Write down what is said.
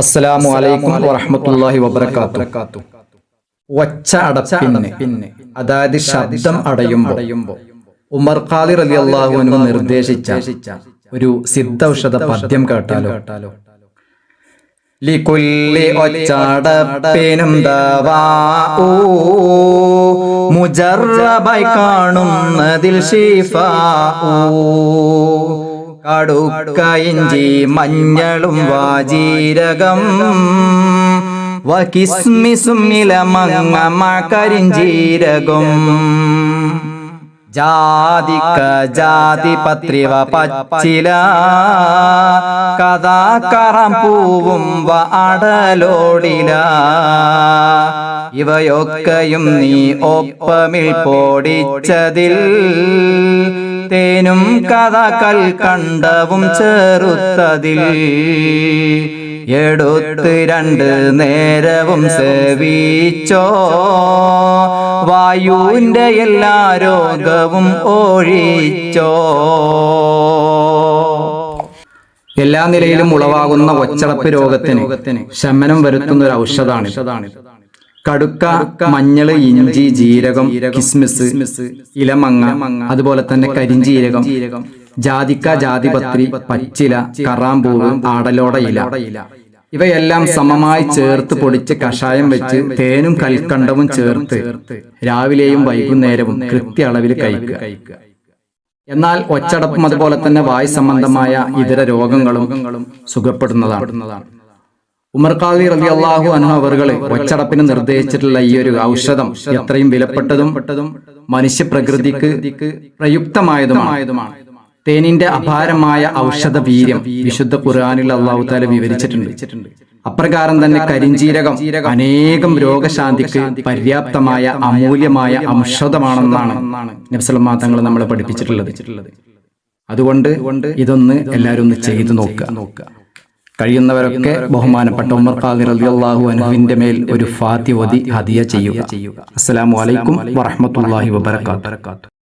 അസ്സലാമു അലൈക്കും വറഹ്മത്തുള്ളാഹി വബറകാത്തു. ഒച്ച അടപ്പിന് പിന്നെ അതായത് ശബ്ദം അടയുമ്പോ ഉമർ ഖാലി റളിയല്ലാഹു അൻഹു നിർദ്ദേശിച്ച ഒരു സിദ്ധൌഷധ പദ്യം കേട്ടാലോ. ലികുല്ലി ഒച്ചടപ്പിനും ദവാഊ മുജറബായി കാണുന്നതിൽ ഷിഫാഊ കടുക്ക ഇഞ്ചി മഞ്ഞളും വാജീരകം വകിസ്മിസും ഇലമങ്ങ കരിഞ്ചീരകം. ജാതിക്ക ജാതി പത്രിവ പച്ചില കഥാ കറം പൂവും വ അടലോടില. ഇവയൊക്കെയും നീ ഒപ്പമിൽ പൊടിച്ചതിൽ തേനും കഥ കൽക്കണ്ടവും ചെറുത്തതിൽ. എടുത്ത് രണ്ട് നേരവും സേവിച്ചോ. വായുവിന്റെ എല്ലാ രോഗവും ഒഴിച്ചോ. എല്ലാ നിലയിലും ഉളവാകുന്ന ഒച്ചടപ്പ് രോഗത്തിന് ശമനം വരുത്തുന്ന ഒരു ഔഷധാണ് കടുക്ക മഞ്ഞൾ ഇഞ്ചി ജീരകം കിസ്മിസ് ഇലമങ്ങ അതുപോലെ തന്നെ കരിഞ്ചീരകം ജാതിക്ക ജാതിപത്രി പച്ചില കറാമ്പൂവ് ആടലോട ഇല ഇവയെല്ലാം സമമായി ചേർത്ത് പൊടിച്ച് കഷായം വെച്ച് തേനും കൽക്കണ്ടവും ചേർത്ത് രാവിലെയും വൈകുന്നേരവും കൃത്യ അളവിൽ കഴിക്കുക. എന്നാൽ ഒച്ചടപ്പും അതുപോലെ തന്നെ വായു സംബന്ധമായ ഇതര രോഗങ്ങളും സുഖപ്പെടുന്നതാണ്. ഉമർ ഖാദി റബി അള്ളാഹു അവർകളെ ഒച്ചടപ്പിന് നിർദ്ദേശിച്ചിട്ടുള്ള ഈ ഒരു ഔഷധം എത്രയും വിലപ്പെട്ടതും മനുഷ്യ പ്രകൃതിക്ക് പ്രയുക്തമായതുമായതുമാണ് തേനിന്റെ അപാരമായ ഔഷധ വീര്യം വിശുദ്ധ ഖുർആാനിൽ അള്ളാഹു താല വിവരിച്ചിട്ടുണ്ട്. അപ്രകാരം തന്നെ കരിഞ്ചീരകം അനേകം രോഗശാന്തിക്ക് പര്യാപ്തമായ അമൂല്യമായ ഔഷധമാണെന്നാണ് നബ്സലമാ തങ്ങൾ നമ്മളെ പഠിപ്പിച്ചിട്ടുള്ളത്. അതുകൊണ്ട് ഇതൊന്ന് എല്ലാവരും ഒന്ന് ചെയ്തു നോക്കുക. നോക്കുക. കഴിയുന്നവരൊക്കെ ബഹുമാനപ്പെട്ട ഉമർ ഖാദിർ റളിയല്ലാഹു അൻഹുവിന്റെ മേൽ ഒരു ഫാത്തി ഓതി ഹദിയ ചെയ്യുക. അസ്സലാമു അലൈക്കും വറഹ്മത്തുള്ളാഹി വബറകാതുഹു.